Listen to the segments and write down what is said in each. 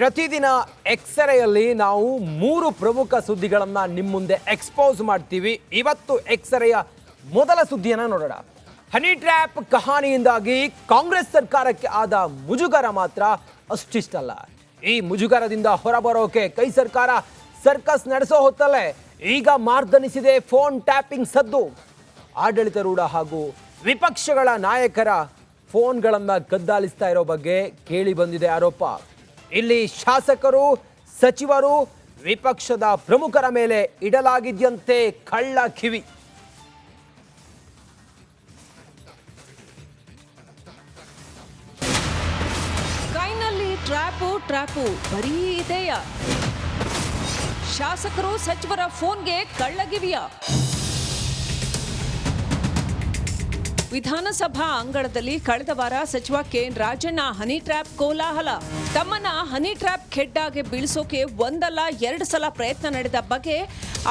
ಪ್ರತಿದಿನ ಎಕ್ಸರೆಯಲ್ಲಿ ನಾವು ಮೂರು ಪ್ರಮುಖ ಸುದ್ದಿಗಳನ್ನು ನಿಮ್ಮ ಮುಂದೆ ಎಕ್ಸ್ಪೋಸ್ ಮಾಡ್ತೀವಿ. ಇವತ್ತು ಎಕ್ಸರೆಯ ಮೊದಲ ಸುದ್ದಿಯನ್ನು ನೋಡೋಣ. ಹನಿ ಟ್ರ್ಯಾಪ್ ಕಹಾನಿಯಿಂದಾಗಿ ಕಾಂಗ್ರೆಸ್ ಸರ್ಕಾರಕ್ಕೆ ಆದ ಮುಜುಗರ ಮಾತ್ರ ಅಷ್ಟಿಷ್ಟಲ್ಲ. ಈ ಮುಜುಗರದಿಂದ ಹೊರಬರೋಕೆ ಕೈ ಸರ್ಕಾರ ಸರ್ಕಸ್ ನಡೆಸೋ ಹೊತ್ತಲ್ಲೇ ಈಗ ಮಾರ್ದನಿಸಿದೆ ಫೋನ್ ಟ್ಯಾಪಿಂಗ್ ಸದ್ದು. ಆಡಳಿತಾರೂಢ ಹಾಗೂ ವಿಪಕ್ಷಗಳ ನಾಯಕರ ಫೋನ್ಗಳನ್ನು ಕದ್ದಾಲಿಸ್ತಾ ಇರೋ ಬಗ್ಗೆ ಕೇಳಿ ಬಂದಿದೆ ಆರೋಪ. ಇಲ್ಲಿ ಶಾಸಕರು, ಸಚಿವರು ವಿಪಕ್ಷದ ಪ್ರಮುಖರ ಮೇಲೆ ಇಡಲಾಗಿದೆಯಂತೆ ಕಳ್ಳ ಕಿವಿ. ಕೈನಲ್ಲಿ ಟ್ರ್ಯಾಪು ಟ್ರ್ಯಾಪು, ಬರೀ ಇದೆಯಾ? ಶಾಸಕರು, ಸಚಿವರ ಫೋನ್ಗೆ ಕಳ್ಳಗಿವಿಯ ವಿಧಾನಸಭಾ ಅಂಗಳದಲ್ಲಿ ಕಳೆದ ವಾರ ಸಚಿವ ಕೆಎನ್ ರಾಜಣ್ಣ ಹನಿ ಟ್ರ್ಯಾಪ್ ಕೋಲಾಹಲ. ತಮ್ಮನ್ನ ಹನಿ ಟ್ರ್ಯಾಪ್ ಖೆಡ್ಡಾಗೆ ಬೀಳಿಸೋಕೆ ಒಂದಲ್ಲ ಎರಡು ಸಲ ಪ್ರಯತ್ನ ನಡೆದ ಬಗ್ಗೆ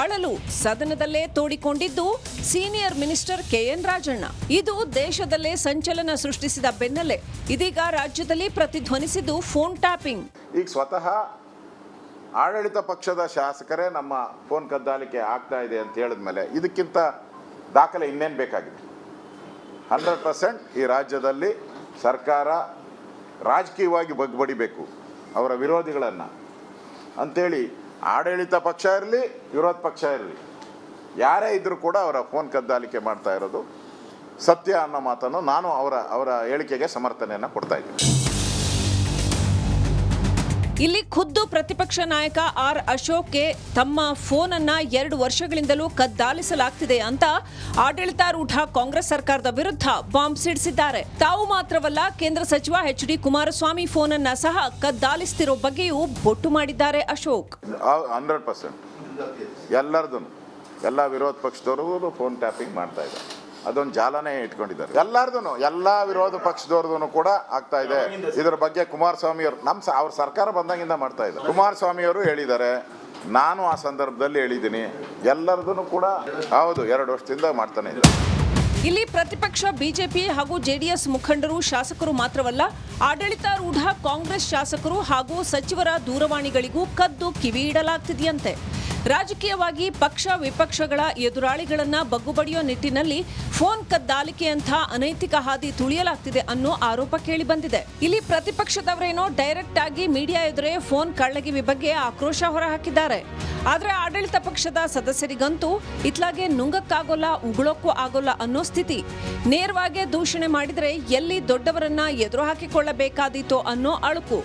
ಅಳಲು ಸದನದಲ್ಲೇ ತೋಡಿಕೊಂಡಿದ್ದು ಸೀನಿಯರ್ ಮಿನಿಸ್ಟರ್ ಕೆಎನ್ ರಾಜಣ್ಣ. ಇದು ದೇಶದಲ್ಲೇ ಸಂಚಲನ ಸೃಷ್ಟಿಸಿದ ಬೆನ್ನಲ್ಲೇ. ಇದೀಗ ರಾಜ್ಯದಲ್ಲಿ ಪ್ರತಿಧ್ವನಿಸಿದ್ದು ಫೋನ್ ಟ್ಯಾಪಿಂಗ್. ಈಗ ಸ್ವತಃ ಆಡಳಿತ ಪಕ್ಷದ ಶಾಸಕರೇ ನಮ್ಮ ಫೋನ್ ಕದ್ದಾಲಿಕೆ ಆಗ್ತಾ ಇದೆ ಅಂತ ಹೇಳಿದ್ಮೇಲೆ ಇದಕ್ಕಿಂತ ದಾಖಲೆ ಇನ್ನೇನು ಬೇಕಾಗಿದೆ? ಹಂಡ್ರೆಡ್ ಪರ್ಸೆಂಟ್ ಈ ರಾಜ್ಯದಲ್ಲಿ ಸರ್ಕಾರ ರಾಜಕೀಯವಾಗಿ ಬಗ್ಬಡಿಬೇಕು ಅವರ ವಿರೋಧಿಗಳನ್ನು. ಅಂಥೇಳಿ ಆಡಳಿತ ಪಕ್ಷ ಇರಲಿ, ವಿರೋಧ ಪಕ್ಷ ಇರಲಿ, ಯಾರೇ ಇದ್ದರೂ ಕೂಡ ಅವರ ಫೋನ್ ಕದ್ದಾಲಿಕೆ ಮಾಡ್ತಾ ಇರೋದು ಸತ್ಯ ಅನ್ನೋ ಮಾತನ್ನು ನಾನು ಅವರ ಅವರ ಹೇಳಿಕೆಗೆ ಸಮರ್ಥನೆಯನ್ನು ಕೊಡ್ತಾ ಇದ್ದೀನಿ. ಇಲ್ಲಿ ಖುದ್ದು ಪ್ರತಿಪಕ್ಷ ನಾಯಕ ಆರ್ ಅಶೋಕ್ಗೆ ತಮ್ಮ ಫೋನ್ ಅನ್ನ ಎರಡು ವರ್ಷಗಳಿಂದಲೂ ಕದ್ದಾಲಿಸಲಾಗ್ತಿದೆ ಅಂತ ಆಡಳಿತಾರೂಢ ಕಾಂಗ್ರೆಸ್ ಸರ್ಕಾರದ ವಿರುದ್ಧ ಬಾಂಬ್ ಸಿಡಿಸಿದ್ದಾರೆ. ತಾವು ಮಾತ್ರವಲ್ಲ, ಕೇಂದ್ರ ಸಚಿವ ಎಚ್ ಡಿ ಕುಮಾರಸ್ವಾಮಿ ಫೋನ್ ಅನ್ನ ಸಹ ಕದ್ದಾಲಿಸ್ತಿರೋ ಬಗ್ಗೆಯೂ ಬೊಟ್ಟು ಮಾಡಿದ್ದಾರೆ ಅಶೋಕ್. Hundred percent. ಎಲ್ಲ ವಿರೋಧ ಪಕ್ಷದವರು ಫೋನ್ ಟ್ಯಾಪಿಂಗ್ ಮಾಡ್ತಾ ಇದ್ದಾರೆ. ಅದೊಂದು ಜಾಲನೇ ಇಟ್ಕೊಂಡಿದ್ದಾರೆ. ಎಲ್ಲಾರ್ದು ಎಲ್ಲಾ ವಿರೋಧ ಪಕ್ಷದವ್ರದ್ದು ಕೂಡ ಆಗ್ತಾ ಇದೆ. ಇದರ ಬಗ್ಗೆ ಕುಮಾರಸ್ವಾಮಿ ಅವರು ನಮ್ಮ ಸ- ಅವ್ರ ಸರ್ಕಾರ ಬಂದಾಗಿಂದ ಮಾಡ್ತಾ ಇದ್ದಾರೆ. ಕುಮಾರಸ್ವಾಮಿ ಅವರು ಹೇಳಿದ್ದಾರೆ ನಾನು ಆ ಸಂದರ್ಭದಲ್ಲಿ ಹೇಳಿದ್ದೀನಿ ಎಲ್ಲರದೂ ಕೂಡ ಹೌದು ಎರಡು ವರ್ಷದಿಂದ ಮಾಡ್ತಾನೆ ಇದ್ದಾರೆ. ಇಲ್ಲಿ ಪ್ರತಿಪಕ್ಷ ಬಿಜೆಪಿ ಹಾಗೂ ಜೆಡಿಎಸ್ ಮುಖಂಡರು ಶಾಸಕರು ಮಾತ್ರವಲ್ಲ ಆಡಳಿತಾರೂಢ ಕಾಂಗ್ರೆಸ್ ಶಾಸಕರು ಹಾಗೂ ಸಚಿವರ ದೂರವಾಣಿಗಳಿಗೂ ಕದ್ದು ಕಿವಿ ಇಡಲಾಗ್ತಿದೆಯಂತೆ. ರಾಜಕೀಯವಾಗಿ ಪಕ್ಷ ವಿಪಕ್ಷಗಳ ಎದುರಾಳಿಗಳನ್ನ ಬಗ್ಗುಬಡಿಯೋ ನಿಟ್ಟಿನಲ್ಲಿ ಫೋನ್ ಕದ್ದಾಲಿಕೆಯಂಥ ಅನೈತಿಕ ಹಾದಿ ತುಳಿಯಲಾಗ್ತಿದೆ ಅನ್ನೋ ಆರೋಪ ಕೇಳಿ ಬಂದಿದೆ ಇಲ್ಲಿ ಪ್ರತಿಪಕ್ಷದವರೇನೋ ಡೈರೆಕ್ಟ್ ಆಗಿ ಮೀಡಿಯಾ ಎದುರೇ ಫೋನ್ ಕಳ್ಳಗಿವಿ ಬಗ್ಗೆ ಆಕ್ರೋಶ ಹೊರಹಾಕಿದ್ದಾರೆ. ಆದರೆ ಆಡಳಿತ ಪಕ್ಷದ ಸದಸ್ಯರಿಗಂತೂ ಇತ್ಲಾಗೆ ನುಂಗಕ್ಕಾಗೋಲ್ಲ, ಉಗುಳೋಕ್ಕೂ ಆಗೋಲ್ಲ ಅನ್ನೋ ಸ್ಥಿತಿ. ನೇರವಾಗಿ ದೂಷಣೆ ಮಾಡಿದರೆ ಎಲ್ಲಿ ದೊಡ್ಡವರನ್ನ ಎದುರು ಹಾಕಿಕೊಳ್ಳಬೇಕಾದೀತೋ ಅನ್ನೋ ಅಳುಕು.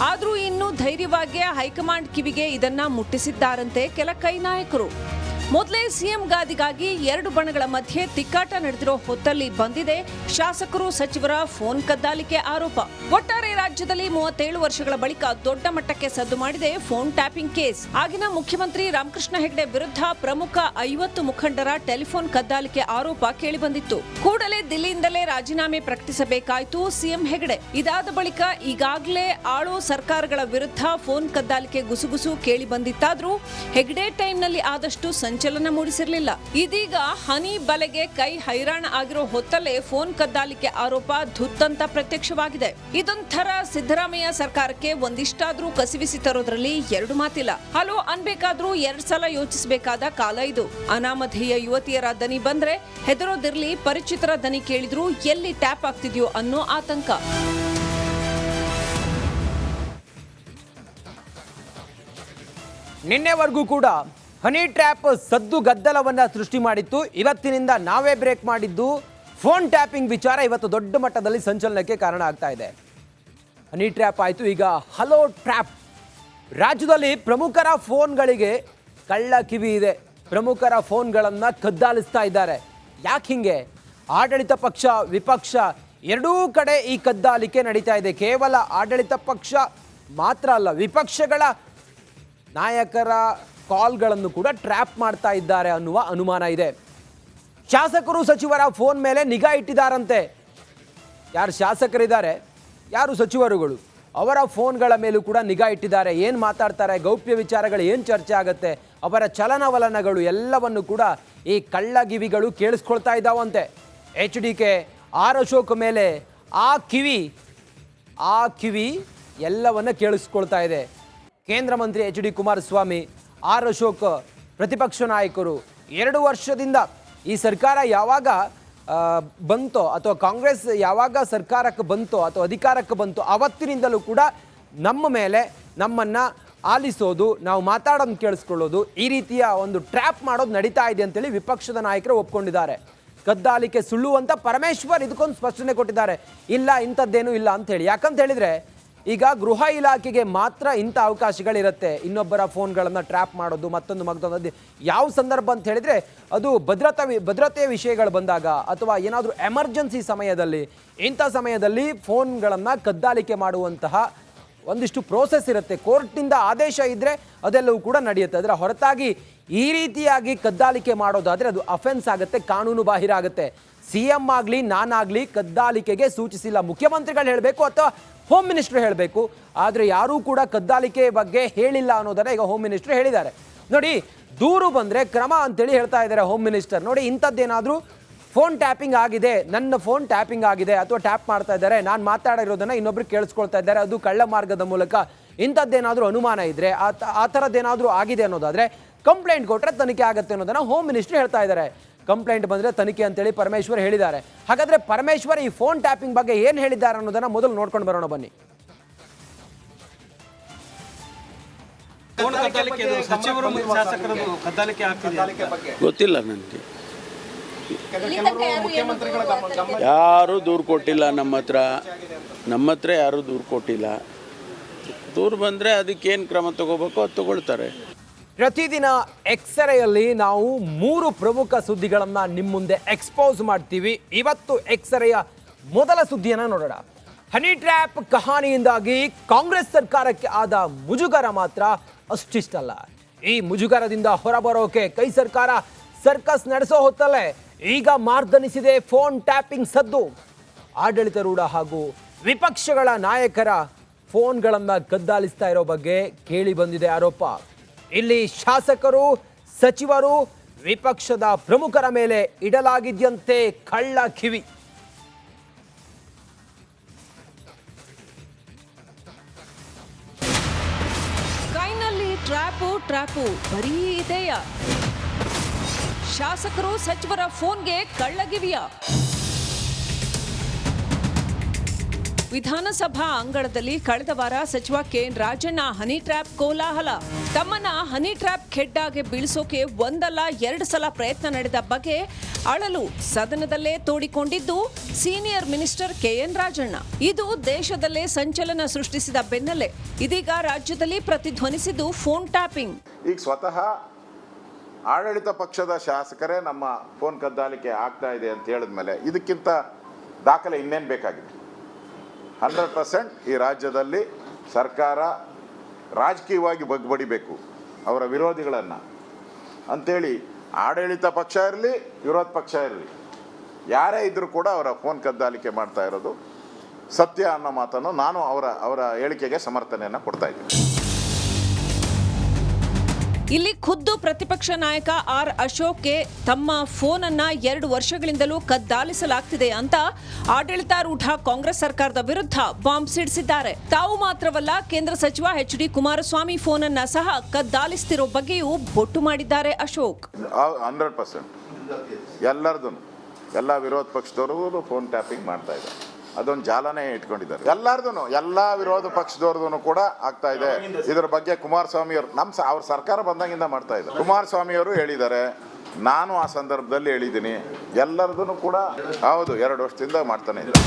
ಆದ್ರೂ ಇನ್ನು ಧೈರ್ಯವಾಗಿ ಹೈಕಮಾಂಡ್ ಕಿವಿಗೆ ಇದನ್ನ ಮುಟ್ಟಿಸಿದ್ದಾರಂತೆ ಕೆಲ ಕೈ ನಾಯಕರು. ಮೊದಲೇ ಸಿಎಂ ಗಾದಿಗಾಗಿ ಎರಡು ಬಣಗಳ ಮಧ್ಯೆ ತಿಕ್ಕಾಟ ನಡೆದಿರೋ ಹೊತ್ತಲ್ಲಿ ಬಂದಿದೆ. ಶಾಸಕರು, ಸಚಿವರ ಫೋನ್ ಕದ್ದಾಲಿಕೆ ಆರೋಪ. ಒಟ್ಟಾರೆ ರಾಜ್ಯದಲ್ಲಿ ಮೂವತ್ತೇಳು ವರ್ಷಗಳ ಬಳಿಕ ದೊಡ್ಡ ಮಟ್ಟಕ್ಕೆ ಸದ್ದು ಮಾಡಿದೆ ಫೋನ್ ಟ್ಯಾಪಿಂಗ್ ಕೇಸ್. ಆಗಿನ ಮುಖ್ಯಮಂತ್ರಿ ರಾಮಕೃಷ್ಣ ಹೆಗಡೆ ವಿರುದ್ಧ ಪ್ರಮುಖ ಐವತ್ತು ಮುಖಂಡರ ಟೆಲಿಫೋನ್ ಕದ್ದಾಲಿಕೆ ಆರೋಪ ಕೇಳಿಬಂದಿತ್ತು. ಕೂಡಲೇ ದಿಲ್ಲಿಯಿಂದಲೇ ರಾಜೀನಾಮೆ ಪ್ರಕಟಿಸಬೇಕಾಯಿತು ಸಿಎಂ ಹೆಗಡೆ. ಇದಾದ ಬಳಿಕ ಈಗಾಗಲೇ ಆಳು ಸರ್ಕಾರಗಳ ವಿರುದ್ಧ ಫೋನ್ ಕದ್ದಾಲಿಕೆ ಗುಸುಗುಸು ಕೇಳಿಬಂದಿತ್ತಾದರೂ ಹೆಗ್ಡೆ ಟೈಮ್ನಲ್ಲಿ ಆದಷ್ಟು ಸಂಚಲನ ಮೂಡಿಸಿರಲಿಲ್ಲ. ಇದೀಗ ಹನಿ ಬಲೆಗೆ ಕೈ ಹೈರಾಣ ಆಗಿರೋ ಹೊತ್ತಲ್ಲೇ ಫೋನ್ ಕದ್ದಾಲಿಕೆ ಆರೋಪ ಧುತ್ತಂತ ಪ್ರತ್ಯಕ್ಷವಾಗಿದೆ. ಇದೊಂಥರ ಸಿದ್ದರಾಮಯ್ಯ ಸರ್ಕಾರಕ್ಕೆ ಒಂದಿಷ್ಟಾದ್ರೂ ಕಸಿವಿಸಿ ತರೋದ್ರಲ್ಲಿ ಎರಡು ಮಾತಿಲ್ಲ. ಹಲೋ ಅನ್ಬೇಕಾದ್ರೂ ಎರಡ್ ಸಲ ಯೋಚಿಸಬೇಕಾದ ಕಾಲ ಇದು. ಅನಾಮಧೇಯ ಯುವತಿಯರ ದನಿ ಬಂದ್ರೆ ಹೆದರೋದಿರ್ಲಿ, ಪರಿಚಿತರ ದನಿ ಕೇಳಿದ್ರು ಎಲ್ಲಿ ಟ್ಯಾಪ್ ಆಗ್ತಿದ್ಯೋ ಅನ್ನೋ ಆತಂಕ. ನಿನ್ನೆವರೆಗೂ ಕೂಡ ಹನಿ ಟ್ರ್ಯಾಪ್ ಸದ್ದು ಗದ್ದಲವನ್ನ ಸೃಷ್ಟಿ ಮಾಡಿತ್ತು. ಇವತ್ತಿನಿಂದ ನಾವೇ ಬ್ರೇಕ್ ಮಾಡಿದ್ದು. ಫೋನ್ ಟ್ಯಾಪಿಂಗ್ ವಿಚಾರ ಇವತ್ತು ದೊಡ್ಡ ಮಟ್ಟದಲ್ಲಿ ಸಂಚಲನಕ್ಕೆ ಕಾರಣ ಆಗ್ತಾ ಇದೆ. ಹನಿ ಟ್ರ್ಯಾಪ್ ಆಯಿತು. ಈಗ ಹಲೋ ಟ್ರ್ಯಾಪ್ ರಾಜ್ಯದಲ್ಲಿ ಪ್ರಮುಖರ ಫೋನ್ಗಳಿಗೆ ಕಳ್ಳ ಕಿವಿ ಇದೆ. ಪ್ರಮುಖರ ಫೋನ್ಗಳನ್ನು ಕದ್ದಾಲಿಸ್ತಾ ಇದ್ದಾರೆ. ಯಾಕೆ ಹಿಂಗೆ? ಆಡಳಿತ ಪಕ್ಷ, ವಿಪಕ್ಷ ಎರಡೂ ಕಡೆ ಈ ಕದ್ದಾಲಿಕೆ ನಡೀತಾ ಇದೆ. ಕೇವಲ ಆಡಳಿತ ಪಕ್ಷ ಮಾತ್ರ ಅಲ್ಲ, ವಿಪಕ್ಷಗಳ ನಾಯಕರ ಕಾಲ್ಗಳನ್ನು ಕೂಡ ಟ್ರ್ಯಾಪ್ ಮಾಡ್ತಾ ಇದ್ದಾರೆ ಅನ್ನುವ ಅನುಮಾನ ಇದೆ. ಶಾಸಕರು ಸಚಿವರ ಫೋನ್ ಮೇಲೆ ನಿಗಾ ಇಟ್ಟಿದ್ದಾರಂತೆ. ಯಾರು ಶಾಸಕರಿದ್ದಾರೆ, ಯಾರು ಸಚಿವರುಗಳು, ಅವರ ಫೋನ್ಗಳ ಮೇಲೂ ಕೂಡ ನಿಗಾ ಇಟ್ಟಿದ್ದಾರೆ. ಏನು ಮಾತಾಡ್ತಾರೆ, ಗೌಪ್ಯ ವಿಚಾರಗಳು ಏನು ಚರ್ಚೆ ಆಗುತ್ತೆ, ಅವರ ಚಲನವಲನಗಳು ಎಲ್ಲವನ್ನು ಕೂಡ ಈ ಕಳ್ಳಗಿವಿಗಳು ಕೇಳಿಸ್ಕೊಳ್ತಾ ಇದ್ದಾವಂತೆ. H D K R Ashok ಮೇಲೆ ಆ ಕಿವಿ ಆ ಕಿವಿ ಎಲ್ಲವನ್ನು ಕೇಳಿಸ್ಕೊಳ್ತಾ ಇದೆ. ಕೇಂದ್ರ ಮಂತ್ರಿ H D Kumaraswamy R Ashok ಪ್ರತಿಪಕ್ಷ ನಾಯಕರು. ಎರಡು ವರ್ಷದಿಂದ ಈ ಸರ್ಕಾರ ಯಾವಾಗ ಬಂತೋ ಅಥವಾ ಕಾಂಗ್ರೆಸ್ ಯಾವಾಗ ಸರ್ಕಾರಕ್ಕೆ ಬಂತೋ ಅಥವಾ ಅಧಿಕಾರಕ್ಕೆ ಬಂತೋ ಅವತ್ತಿನಿಂದಲೂ ಕೂಡ ನಮ್ಮ ಮೇಲೆ ನಮ್ಮನ್ನು ಆಲಿಸೋದು, ನಾವು ಮಾತಾಡೋದು ಕೇಳಿಸ್ಕೊಳ್ಳೋದು, ಈ ರೀತಿಯ ಒಂದು ಟ್ರ್ಯಾಪ್ ಮಾಡೋದು ನಡೀತಾ ಇದೆ ಅಂತೇಳಿ ವಿಪಕ್ಷದ ನಾಯಕರು ಒಪ್ಕೊಂಡಿದ್ದಾರೆ. ಕದ್ದಾಲಿಕೆ ಸುಳ್ಳು ಅಂತ ಪರಮೇಶ್ವರ್ ಇದಕ್ಕೊಂದು ಸ್ಪಷ್ಟನೆ ಕೊಟ್ಟಿದ್ದಾರೆ. ಇಲ್ಲ, ಇಂಥದ್ದೇನೂ ಇಲ್ಲ ಅಂತ ಹೇಳಿ. ಯಾಕಂತ ಹೇಳಿದ್ರೆ ಈಗ ಗೃಹ ಇಲಾಖೆಗೆ ಮಾತ್ರ ಇಂಥ ಅವಕಾಶಗಳಿರುತ್ತೆ. ಇನ್ನೊಬ್ಬರ ಫೋನ್ಗಳನ್ನು ಟ್ರ್ಯಾಪ್ ಮಾಡೋದು, ಮತ್ತೊಂದು ಮಗದೊಂದು ಯಾವ ಸಂದರ್ಭ ಅಂತ ಹೇಳಿದರೆ, ಅದು ಭದ್ರತಾ ಭದ್ರತೆಯ ವಿಷಯಗಳು ಬಂದಾಗ ಅಥವಾ ಏನಾದರೂ ಎಮರ್ಜೆನ್ಸಿ ಸಮಯದಲ್ಲಿ, ಇಂಥ ಸಮಯದಲ್ಲಿ ಫೋನ್ಗಳನ್ನು ಕದ್ದಾಲಿಕೆ ಮಾಡುವಂತಹ ಒಂದಿಷ್ಟು ಪ್ರೋಸೆಸ್ ಇರುತ್ತೆ. ಕೋರ್ಟ್ನಿಂದ ಆದೇಶ ಇದ್ದರೆ ಅದೆಲ್ಲವೂ ಕೂಡ ನಡೆಯುತ್ತೆ. ಅದರ ಹೊರತಾಗಿ ಈ ರೀತಿಯಾಗಿ ಕದ್ದಾಲಿಕೆ ಮಾಡೋದಾದರೆ ಅದು ಅಫೆನ್ಸ್ ಆಗುತ್ತೆ, ಕಾನೂನು ಬಾಹಿರ ಆಗುತ್ತೆ. ಸಿ ಎಂ ಆಗಲಿ, ನಾನಾಗಲಿ ಕದ್ದಾಲಿಕೆಗೆ ಸೂಚಿಸಿಲ್ಲ. ಮುಖ್ಯಮಂತ್ರಿಗಳು ಹೇಳಬೇಕು ಅಥವಾ ಹೋಮ್ ಮಿನಿಸ್ಟರ್ ಹೇಳಬೇಕು. ಆದರೆ ಯಾರೂ ಕೂಡ ಕದ್ದಾಲಿಕೆ ಬಗ್ಗೆ ಹೇಳಿಲ್ಲ ಅನ್ನೋದನ್ನು ಈಗ ಹೋಮ್ ಮಿನಿಸ್ಟರ್ ಹೇಳಿದ್ದಾರೆ. ನೋಡಿ, ದೂರು ಬಂದರೆ ಕ್ರಮ ಅಂತೇಳಿ ಹೇಳ್ತಾ ಇದ್ದಾರೆ ಹೋಮ್ ಮಿನಿಸ್ಟರ್. ನೋಡಿ, ಇಂಥದ್ದೇನಾದರೂ ಫೋನ್ ಟ್ಯಾಪಿಂಗ್ ಆಗಿದೆ, ನನ್ನ ಫೋನ್ ಟ್ಯಾಪಿಂಗ್ ಆಗಿದೆ ಅಥವಾ ಟ್ಯಾಪ್ ಮಾಡ್ತಾ ಇದ್ದಾರೆ, ನಾನು ಮಾತಾಡಿರೋದನ್ನು ಇನ್ನೊಬ್ರು ಕೇಳಿಸ್ಕೊಳ್ತಾ ಇದ್ದಾರೆ, ಅದು ಕಳ್ಳ ಮಾರ್ಗದ ಮೂಲಕ ಇಂಥದ್ದೇನಾದರೂ ಅನುಮಾನ ಇದ್ದರೆ ಆ ಥರದ್ದೇನಾದರೂ ಆಗಿದೆ ಅನ್ನೋದಾದರೆ, ಕಂಪ್ಲೇಂಟ್ ಕೊಟ್ಟರೆ ತನಿಖೆ ಆಗುತ್ತೆ ಅನ್ನೋದನ್ನು ಹೋಮ್ ಮಿನಿಸ್ಟರ್ ಹೇಳ್ತಾ ಇದ್ದಾರೆ. ಕಂಪ್ಲೇಂಟ್ ಬಂದರೆ ತನಿಖೆ ಅಂತೇಳಿ ಪರಮೇಶ್ವರ್ ಹೇಳಿದ್ದಾರೆ. ಹಾಗಾದ್ರೆ ಪರಮೇಶ್ವರ್ ಈ ಫೋನ್ ಟ್ಯಾಪಿಂಗ್ ಬಗ್ಗೆ ಏನು ಹೇಳಿದ್ದಾರೆ ಅನ್ನೋದನ್ನ ಮೊದಲು ನೋಡ್ಕೊಂಡು ಬರೋಣ ಬನ್ನಿ. ಗೊತ್ತಿಲ್ಲ ನನಗೆ. ಯಾರೂ ದೂರು ಕೊಟ್ಟಿಲ್ಲ ನಮ್ಮ ಹತ್ರ. ನಮ್ಮ ಹತ್ರ ಯಾರೂ ದೂರು ಕೊಟ್ಟಿಲ್ಲ. ದೂರು ಬಂದರೆ ಅದಕ್ಕೇನು ಕ್ರಮ ತಗೋಬೇಕು ಅದು ತಗೊಳ್ತಾರೆ. ಪ್ರತಿದಿನ ಎಕ್ಸರೆಯಲ್ಲಿ ನಾವು ಮೂರು ಪ್ರಮುಖ ಸುದ್ದಿಗಳನ್ನು ನಿಮ್ಮ ಮುಂದೆ ಎಕ್ಸ್ಪೋಸ್ ಮಾಡ್ತೀವಿ. ಇವತ್ತು ಎಕ್ಸರೆಯ ಮೊದಲ ಸುದ್ದಿಯನ್ನು ನೋಡೋಣ. ಹನಿ ಟ್ರ್ಯಾಪ್ ಕಹಾನಿಯಿಂದಾಗಿ ಕಾಂಗ್ರೆಸ್ ಸರ್ಕಾರಕ್ಕೆ ಆದ ಮುಜುಗರ ಮಾತ್ರ ಅಷ್ಟಿಷ್ಟಲ್ಲ. ಈ ಮುಜುಗರದಿಂದ ಹೊರಬರೋಕೆ ಕೈ ಸರ್ಕಾರ ಸರ್ಕಸ್ ನಡೆಸೋ ಹೊತ್ತಲ್ಲೇ ಈಗ ಮಾರ್ದನಿಸಿದೆ ಫೋನ್ ಟ್ಯಾಪಿಂಗ್ ಸದ್ದು. ಆಡಳಿತಾರೂಢ ಹಾಗೂ ವಿಪಕ್ಷಗಳ ನಾಯಕರ ಫೋನ್ಗಳನ್ನು ಕದ್ದಾಲಿಸ್ತಾ ಇರೋ ಬಗ್ಗೆ ಕೇಳಿ ಬಂದಿದೆ ಆರೋಪ. ಇಲ್ಲಿ ಶಾಸಕರು, ಸಚಿವರು ವಿಪಕ್ಷದ ಪ್ರಮುಖರ ಮೇಲೆ ಇಡಲಾಗಿದ್ಯಂತೆ ಕಳ್ಳ ಕಿವಿ. ಕೈನಲ್ಲಿ ಟ್ರ್ಯಾಪು ಟ್ರ್ಯಾಪು, ಬರೀ ಇದೆಯಾ? ಶಾಸಕರು, ಸಚಿವರ ಫೋನ್ಗೆ ಕಳ್ಳಗಿವಿಯ ವಿಧಾನಸಭಾ ಅಂಗಳದಲ್ಲಿ ಕಳೆದ ವಾರ ಸಚಿವ ಕೆಎನ್ ರಾಜಣ್ಣ ಹನಿ ಟ್ರ್ಯಾಪ್ ಕೋಲಾಹಲ. ತಮ್ಮನ್ನ ಹನಿ ಟ್ರ್ಯಾಪ್ ಖೆಡ್ಡಾಗೆ ಬೀಳಿಸೋಕೆ ಒಂದಲ್ಲ ಎರಡು ಸಲ ಪ್ರಯತ್ನ ನಡೆದ ಬಗ್ಗೆ ಅಳಲು ಸದನದಲ್ಲೇ ತೋಡಿಕೊಂಡಿದ್ದು ಸೀನಿಯರ್ ಮಿನಿಸ್ಟರ್ ಕೆಎನ್ ರಾಜಣ್ಣ. ಇದು ದೇಶದಲ್ಲೇ ಸಂಚಲನ ಸೃಷ್ಟಿಸಿದ ಬೆನ್ನಲ್ಲೇ ಇದೀಗ ರಾಜ್ಯದಲ್ಲಿ ಪ್ರತಿಧ್ವನಿಸಿದ್ದು ಫೋನ್ ಟ್ಯಾಪಿಂಗ್. ಈಗ ಸ್ವತಃ ಆಡಳಿತ ಪಕ್ಷದ ಶಾಸಕರೇ ನಮ್ಮ ಫೋನ್ ಕದ್ದಾಲಿಕೆ ಆಗ್ತಾ ಇದೆ ಅಂತ ಹೇಳಿದ್ಮೇಲೆ ಇದಕ್ಕಿಂತ ದಾಖಲೆ ಇನ್ನೇನು ಬೇಕಾಗಿದೆ? ಹಂಡ್ರೆಡ್ ಪರ್ಸೆಂಟ್ ಈ ರಾಜ್ಯದಲ್ಲಿ ಸರ್ಕಾರ ರಾಜಕೀಯವಾಗಿ ಬಗ್ಬಡಿಬೇಕು, ಅವರ ವಿರೋಧಿಗಳನ್ನು. ಅಂಥೇಳಿ ಆಡಳಿತ ಪಕ್ಷ ಇರಲಿ, ವಿರೋಧ ಪಕ್ಷ ಇರಲಿ, ಯಾರೇ ಇದ್ದರೂ ಕೂಡ ಅವರ ಫೋನ್ ಕದ್ದಾಲಿಕೆ ಮಾಡ್ತಾ ಇರೋದು ಸತ್ಯ ಅನ್ನೋ ಮಾತನ್ನು ನಾನು ಅವರ ಅವರ ಹೇಳಿಕೆಗೆ ಸಮರ್ಥನೆಯನ್ನು ಕೊಡ್ತಾ ಇದ್ದೀನಿ. ಇಲ್ಲಿ ಖುದ್ದು ಪ್ರತಿಪಕ್ಷ ನಾಯಕ ಆರ್ ಅಶೋಕ್ಗೆ ತಮ್ಮ ಫೋನ್ ಅನ್ನ ಎರಡು ವರ್ಷಗಳಿಂದಲೂ ಕದ್ದಾಲಿಸಲಾಗ್ತಿದೆ ಅಂತ ಆಡಳಿತಾರೂಢ ಕಾಂಗ್ರೆಸ್ ಸರ್ಕಾರದ ವಿರುದ್ಧ ಬಾಂಬ್ ಸಿಡಿಸಿದ್ದಾರೆ. ತಾವು ಮಾತ್ರವಲ್ಲ, ಕೇಂದ್ರ ಸಚಿವ ಎಚ್ ಡಿ ಕುಮಾರಸ್ವಾಮಿ ಫೋನ್ ಅನ್ನ ಸಹ ಕದ್ದಾಲಿಸ್ತಿರೋ ಬಗ್ಗೆಯೂ ಬೊಟ್ಟು ಮಾಡಿದ್ದಾರೆ ಅಶೋಕ್. Hundred percent. ಎಲ್ಲರದು ಎಲ್ಲ ವಿರೋಧ ಪಕ್ಷದವರು ಫೋನ್ ಟ್ಯಾಪಿಂಗ್ ಮಾಡ್ತಾ ಇದ್ದಾರೆ. ಅದೊಂದು ಜಾಲನೇ ಇಟ್ಕೊಂಡಿದ್ದಾರೆ. ಎಲ್ಲಾರ್ದು ಎಲ್ಲಾ ವಿರೋಧ ಪಕ್ಷದವ್ರದ್ದು ಕೂಡ ಆಗ್ತಾ ಇದೆ. ಇದರ ಬಗ್ಗೆ ಕುಮಾರಸ್ವಾಮಿ ಅವರು ನಮ್ಮ ಅವ್ರ ಸರ್ಕಾರ ಬಂದಾಗಿಂದ ಮಾಡ್ತಾ ಇದ್ದಾರೆ ಕುಮಾರಸ್ವಾಮಿ ಅವರು ಹೇಳಿದ್ದಾರೆ, ನಾನು ಆ ಸಂದರ್ಭದಲ್ಲಿ ಹೇಳಿದ್ದೀನಿ ಎಲ್ಲರದೂ ಕೂಡ ಹೌದು, ಎರಡು ವರ್ಷದಿಂದ ಮಾಡ್ತಾನೆ ಇದ್ದಾರೆ.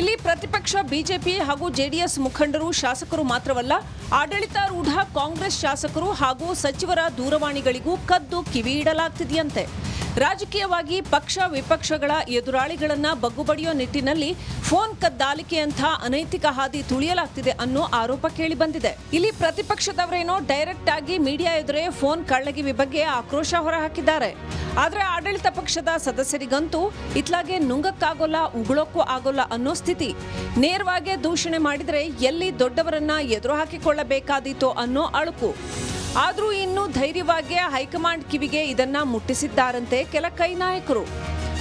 ಇಲ್ಲಿ ಪ್ರತಿಪಕ್ಷ ಬಿಜೆಪಿ ಹಾಗೂ ಜೆಡಿಎಸ್ ಮುಖಂಡರು ಶಾಸಕರು ಮಾತ್ರವಲ್ಲ, ಆಡಳಿತಾರೂಢ ಕಾಂಗ್ರೆಸ್ ಶಾಸಕರು ಹಾಗೂ ಸಚಿವರ ದೂರವಾಣಿಗಳಿಗೂ ಕದ್ದು ಕಿವಿ ಇಡಲಾಗ್ತಿದೆಯಂತೆ. ರಾಜಕೀಯವಾಗಿ ಪಕ್ಷ ವಿಪಕ್ಷಗಳ ಎದುರಾಳಿಗಳನ್ನ ಬಗ್ಗುಬಡಿಯೋ ನಿಟ್ಟಿನಲ್ಲಿ ಫೋನ್ ಕದ್ದಾಲಿಕೆಯಂಥ ಅನೈತಿಕ ಹಾದಿ ತುಳಿಯಲಾಗ್ತಿದೆ ಅನ್ನೋ ಆರೋಪ ಕೇಳಿ ಬಂದಿದೆ. ಇಲ್ಲಿ ಪ್ರತಿಪಕ್ಷದವರೇನೋ ಡೈರೆಕ್ಟ್ ಆಗಿ ಮೀಡಿಯಾ ಎದುರೇ ಫೋನ್ ಕಳ್ಳಗಿವಿ ಬಗ್ಗೆ ಆಕ್ರೋಶ ಹೊರಹಾಕಿದ್ದಾರೆ. ಆದರೆ ಆಡಳಿತ ಪಕ್ಷದ ಸದಸ್ಯರಿಗಂತೂ ಇತ್ಲಾಗೆ ನುಂಗಕ್ಕಾಗೋಲ್ಲ, ಉಗುಳೋಕ್ಕೂ ಆಗೋಲ್ಲ ಅನ್ನೋ ಸ್ಥಿತಿ. ನೇರವಾಗಿ ದೂಷಣೆ ಮಾಡಿದರೆ ಎಲ್ಲಿ ದೊಡ್ಡವರನ್ನ ಎದುರು ಹಾಕಿಕೊಳ್ಳಬೇಕಾದೀತೋ ಅನ್ನೋ ಅಳುಕು. ಆದ್ರೂ ಇನ್ನು ಧೈರ್ಯವಾಗಿ ಹೈಕಮಾಂಡ್ ಕಿವಿಗೆ ಇದನ್ನ ಮುಟ್ಟಿಸಿದ್ದಾರಂತೆ ಕೆಲ ಕೈ ನಾಯಕರು.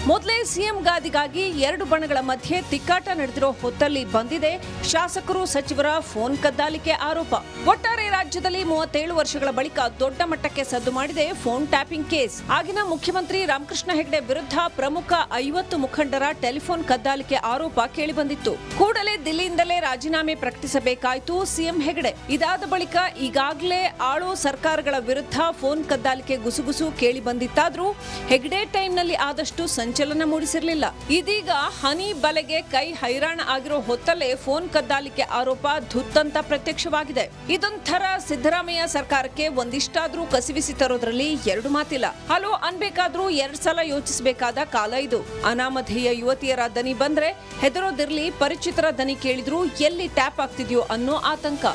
ಮೊದಲೇ ಸಿಎಂ ಗಾದಿಗಾಗಿ ಎರಡು ಬಣಗಳ ಮಧ್ಯೆ ತಿಕ್ಕಾಟ ನಡೆದಿರೋ ಹೊತ್ತಲ್ಲಿ ಬಂದಿದೆ. ಶಾಸಕರು, ಸಚಿವರ ಫೋನ್ ಕದ್ದಾಲಿಕೆ ಆರೋಪ. ಒಟ್ಟಾರೆ ರಾಜ್ಯದಲ್ಲಿ ಮೂವತ್ತೇಳು ವರ್ಷಗಳ ಬಳಿಕ ದೊಡ್ಡ ಮಟ್ಟಕ್ಕೆ ಸದ್ದು ಮಾಡಿದೆ ಫೋನ್ ಟ್ಯಾಪಿಂಗ್ ಕೇಸ್. ಆಗಿನ ಮುಖ್ಯಮಂತ್ರಿ ರಾಮಕೃಷ್ಣ ಹೆಗಡೆ ವಿರುದ್ಧ ಪ್ರಮುಖ ಐವತ್ತು ಮುಖಂಡರ ಟೆಲಿಫೋನ್ ಕದ್ದಾಲಿಕೆ ಆರೋಪ ಕೇಳಿಬಂದಿತ್ತು. ಕೂಡಲೇ ದಿಲ್ಲಿಯಿಂದಲೇ ರಾಜೀನಾಮೆ ಪ್ರಕಟಿಸಬೇಕಾಯಿತು ಸಿಎಂ ಹೆಗಡೆ. ಇದಾದ ಬಳಿಕ ಈಗಾಗಲೇ ಆಳೋ ಸರ್ಕಾರಗಳ ವಿರುದ್ಧ ಫೋನ್ ಕದ್ದಾಲಿಕೆ ಗುಸುಗುಸು ಕೇಳಿ ಬಂದಿತ್ತಾದ್ರೂ ಹೆಗ್ಡೆ ಟೈಮ್ನಲ್ಲಿ ಆದಷ್ಟು ಸಂಚಲನ ಮೂಡಿಸಿರಲಿಲ್ಲ. ಇದೀಗ ಹನಿ ಬಲೆಗೆ ಕೈ ಹೈರಾಣ ಆಗಿರೋ ಹೊತ್ತಲ್ಲೇ ಫೋನ್ ಕದ್ದಾಲಿಕೆ ಆರೋಪ ಧುತ್ತಂತ ಪ್ರತ್ಯಕ್ಷವಾಗಿದೆ. ಇದೊಂಥರ ಸಿದ್ದರಾಮಯ್ಯ ಸರ್ಕಾರಕ್ಕೆ ಒಂದಿಷ್ಟಾದ್ರೂ ಕಸಿವಿಸಿ ತರೋದ್ರಲ್ಲಿ ಎರಡು ಮಾತಿಲ್ಲ. ಹಲೋ ಅನ್ಬೇಕಾದ್ರೂ ಎರಡ್ ಸಲ ಯೋಚಿಸಬೇಕಾದ ಕಾಲ ಇದು. ಅನಾಮಧೇಯ ಯುವತಿಯರ ದನಿ ಬಂದ್ರೆ ಹೆದರೋದಿರ್ಲಿ, ಪರಿಚಿತರ ದನಿ ಕೇಳಿದ್ರು ಎಲ್ಲಿ ಟ್ಯಾಪ್ ಆಗ್ತಿದೆಯೋ ಅನ್ನೋ ಆತಂಕ.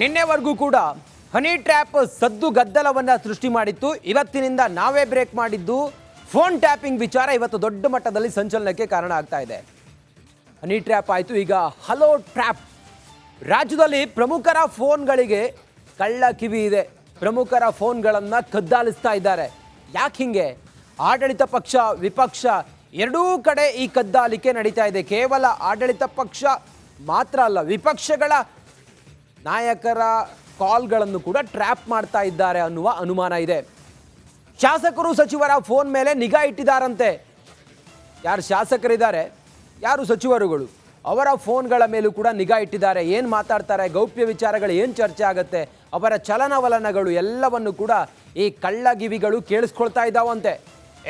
ನಿನ್ನೆವರೆಗೂ ಕೂಡ ಹನಿ ಟ್ರ್ಯಾಪ್ ಸದ್ದು ಗದ್ದಲವನ್ನು ಸೃಷ್ಟಿ ಮಾಡಿತ್ತು. ಇವತ್ತಿನಿಂದ ನಾವೇ ಬ್ರೇಕ್ ಮಾಡಿದ್ದು. ಫೋನ್ ಟ್ಯಾಪಿಂಗ್ ವಿಚಾರ ಇವತ್ತು ದೊಡ್ಡ ಮಟ್ಟದಲ್ಲಿ ಸಂಚಲನಕ್ಕೆ ಕಾರಣ ಆಗ್ತಾ ಇದೆ. ಹನಿ ಟ್ರ್ಯಾಪ್ ಆಯಿತು. ಈಗ ಹಲೋ ಟ್ರ್ಯಾಪ್. ರಾಜ್ಯದಲ್ಲಿ ಪ್ರಮುಖರ ಫೋನ್ಗಳಿಗೆ ಕಳ್ಳ ಕಿವಿ ಇದೆ. ಪ್ರಮುಖರ ಫೋನ್ಗಳನ್ನು ಕದ್ದಾಲಿಸ್ತಾ ಇದ್ದಾರೆ. ಯಾಕೆ ಹಿಂಗೆ? ಆಡಳಿತ ಪಕ್ಷ, ವಿಪಕ್ಷ ಎರಡೂ ಕಡೆ ಈ ಕದ್ದಾಲಿಕೆ ನಡೀತಾ ಇದೆ. ಕೇವಲ ಆಡಳಿತ ಪಕ್ಷ ಮಾತ್ರ ಅಲ್ಲ, ವಿಪಕ್ಷಗಳ ನಾಯಕರ ಕಾಲ್ಗಳನ್ನು ಕೂಡ ಟ್ರ್ಯಾಪ್ ಮಾಡ್ತಾ ಇದ್ದಾರೆ ಅನ್ನುವ ಅನುಮಾನ ಇದೆ. ಶಾಸಕರು ಸಚಿವರ ಫೋನ್ ಮೇಲೆ ನಿಗಾ ಇಟ್ಟಿದ್ದಾರಂತೆ. ಯಾರು ಶಾಸಕರಿದ್ದಾರೆ, ಯಾರು ಸಚಿವರುಗಳು, ಅವರ ಫೋನ್ಗಳ ಮೇಲೂ ಕೂಡ ನಿಗಾ ಇಟ್ಟಿದ್ದಾರೆ. ಏನು ಮಾತಾಡ್ತಾರೆ, ಗೌಪ್ಯ ವಿಚಾರಗಳು, ಏನು ಚರ್ಚೆ ಆಗುತ್ತೆ, ಅವರ ಚಲನವಲನಗಳು ಎಲ್ಲವನ್ನು ಕೂಡ ಈ ಕಳ್ಳಗಿವಿಗಳು ಕೇಳಿಸ್ಕೊಳ್ತಾ ಇದ್ದಾವಂತೆ.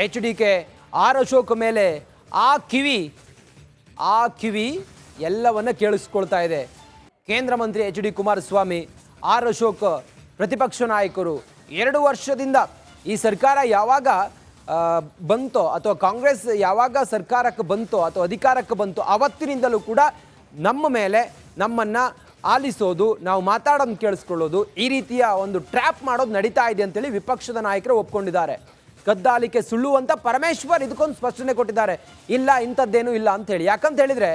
H D K, R Ashok ಮೇಲೆ ಆ ಕಿವಿ ಆ ಕಿವಿ ಎಲ್ಲವನ್ನ ಕೇಳಿಸ್ಕೊಳ್ತಾ ಇದೆ. ಕೇಂದ್ರ ಮಂತ್ರಿ H D Kumaraswamy R Ashok ಪ್ರತಿಪಕ್ಷ ನಾಯಕರು. ಎರಡು ವರ್ಷದಿಂದ ಈ ಸರ್ಕಾರ ಯಾವಾಗ ಬಂತೋ ಅಥವಾ ಕಾಂಗ್ರೆಸ್ ಯಾವಾಗ ಸರ್ಕಾರಕ್ಕೆ ಬಂತೋ ಅಥವಾ ಅಧಿಕಾರಕ್ಕೆ ಬಂತೋ ಅವತ್ತಿನಿಂದಲೂ ಕೂಡ ನಮ್ಮ ಮೇಲೆ ನಮ್ಮನ್ನು ಆಲಿಸೋದು, ನಾವು ಮಾತಾಡೋದು ಕೇಳಿಸ್ಕೊಳ್ಳೋದು, ಈ ರೀತಿಯ ಒಂದು ಟ್ರ್ಯಾಪ್ ಮಾಡೋದು ನಡೀತಾ ಇದೆ ಅಂತೇಳಿ ವಿಪಕ್ಷದ ನಾಯಕರು ಒಪ್ಕೊಂಡಿದ್ದಾರೆ. ಕದ್ದಾಲಿಕೆ ಸುಳ್ಳು ಅಂತ ಪರಮೇಶ್ವರ್ ಇದಕ್ಕೊಂದು ಸ್ಪಷ್ಟನೆ ಕೊಟ್ಟಿದ್ದಾರೆ. ಇಲ್ಲ, ಇಂಥದ್ದೇನೂ ಇಲ್ಲ ಅಂತ ಹೇಳಿ ಯಾಕಂತ ಹೇಳಿದ್ರೆ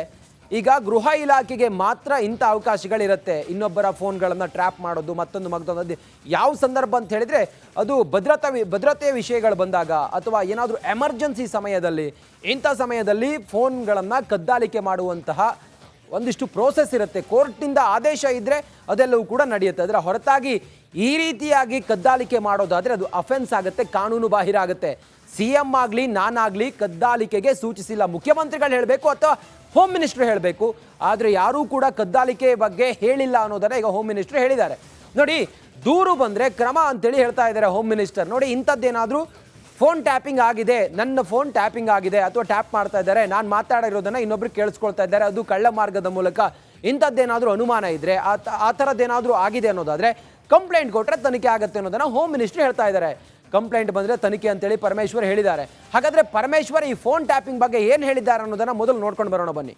ಈಗ ಗೃಹ ಇಲಾಖೆಗೆ ಮಾತ್ರ ಇಂಥ ಅವಕಾಶಗಳಿರುತ್ತೆ. ಇನ್ನೊಬ್ಬರ ಫೋನ್ಗಳನ್ನು ಟ್ರ್ಯಾಪ್ ಮಾಡೋದು, ಮತ್ತೊಂದು ಮಗದೊಂದು, ಯಾವ ಸಂದರ್ಭ ಅಂತ ಹೇಳಿದರೆ ಅದು ಭದ್ರತಾ ಭದ್ರತೆಯ ವಿಷಯಗಳು ಬಂದಾಗ ಅಥವಾ ಏನಾದರೂ ಎಮರ್ಜೆನ್ಸಿ ಸಮಯದಲ್ಲಿ, ಇಂಥ ಸಮಯದಲ್ಲಿ ಫೋನ್ಗಳನ್ನು ಕದ್ದಾಲಿಕೆ ಮಾಡುವಂತಹ ಒಂದಿಷ್ಟು ಪ್ರೋಸೆಸ್ ಇರುತ್ತೆ. ಕೋರ್ಟ್ನಿಂದ ಆದೇಶ ಇದ್ದರೆ ಅದೆಲ್ಲವೂ ಕೂಡ ನಡೆಯುತ್ತೆ. ಅದರ ಹೊರತಾಗಿ ಈ ರೀತಿಯಾಗಿ ಕದ್ದಾಲಿಕೆ ಮಾಡೋದಾದರೆ ಅದು ಅಫೆನ್ಸ್ ಆಗುತ್ತೆ, ಕಾನೂನು ಬಾಹಿರ ಆಗುತ್ತೆ. ಸಿ ಎಂ ಆಗಲಿ, ನಾನಾಗಲಿ ಕದ್ದಾಲಿಕೆಗೆ ಸೂಚಿಸಿಲ್ಲ. ಮುಖ್ಯಮಂತ್ರಿಗಳು ಹೇಳಬೇಕು ಅಥವಾ ಹೋಮ್ ಮಿನಿಸ್ಟರ್ ಹೇಳಬೇಕು. ಆದರೆ ಯಾರೂ ಕೂಡ ಕದ್ದಾಲಿಕೆ ಬಗ್ಗೆ ಹೇಳಿಲ್ಲ ಅನ್ನೋದನ್ನ ಈಗ ಹೋಮ್ ಮಿನಿಸ್ಟರ್ ಹೇಳಿದ್ದಾರೆ. ನೋಡಿ, ದೂರು ಬಂದರೆ ಕ್ರಮ ಅಂತೇಳಿ ಹೇಳ್ತಾ ಇದ್ದಾರೆ ಹೋಮ್ ಮಿನಿಸ್ಟರ್ ನೋಡಿ, ಇಂಥದ್ದೇನಾದರೂ ಫೋನ್ ಟ್ಯಾಪಿಂಗ್ ಆಗಿದೆ, ನನ್ನ ಫೋನ್ ಟ್ಯಾಪಿಂಗ್ ಆಗಿದೆ ಅಥವಾ ಟ್ಯಾಪ್ ಮಾಡ್ತಾ ಇದ್ದಾರೆ, ನಾನು ಮಾತಾಡಿರೋದನ್ನು ಇನ್ನೊಬ್ರು ಕೇಳಿಸ್ಕೊಳ್ತಾ ಇದ್ದಾರೆ, ಅದು ಕಳ್ಳ ಮಾರ್ಗದ ಮೂಲಕ ಇಂಥದ್ದೇನಾದರೂ ಅನುಮಾನ ಇದ್ದರೆ ಆ ಥರದ್ದೇನಾದರೂ ಆಗಿದೆ ಅನ್ನೋದಾದರೆ ಕಂಪ್ಲೇಂಟ್ ಕೊಟ್ಟರೆ ತನಿಖೆ ಆಗುತ್ತೆ ಅನ್ನೋದನ್ನು ಹೋಮ್ ಮಿನಿಸ್ಟ್ರಿ ಹೇಳ್ತಾ ಇದ್ದಾರೆ. ಕಂಪ್ಲೇಂಟ್ ಬಂದರೆ ತನಿಖೆ ಅಂತೇಳಿ ಪರಮೇಶ್ವರ್ ಹೇಳಿದ್ದಾರೆ. ಹಾಗಾದ್ರೆ ಪರಮೇಶ್ವರ್ ಈ ಫೋನ್ ಟ್ಯಾಪಿಂಗ್ ಬಗ್ಗೆ ಏನು ಹೇಳಿದ್ದಾರೆ ಅನ್ನೋದನ್ನ ಮೊದಲು ನೋಡ್ಕೊಂಡು ಬರೋಣ ಬನ್ನಿ.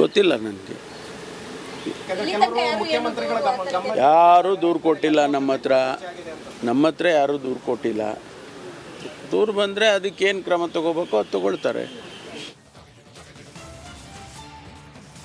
ಗೊತ್ತಿಲ್ಲ ನನಗೆ ಯಾರೂ ದೂರು ಕೊಟ್ಟಿಲ್ಲ ನಮ್ಮ ಹತ್ರ. ನಮ್ಮ ಹತ್ರ ಯಾರೂ ದೂರು ಕೊಟ್ಟಿಲ್ಲ. ದೂರು ಬಂದರೆ ಅದಕ್ಕೇನು ಕ್ರಮ ತಗೋಬೇಕು ಅದು ತಗೊಳ್ತಾರೆ.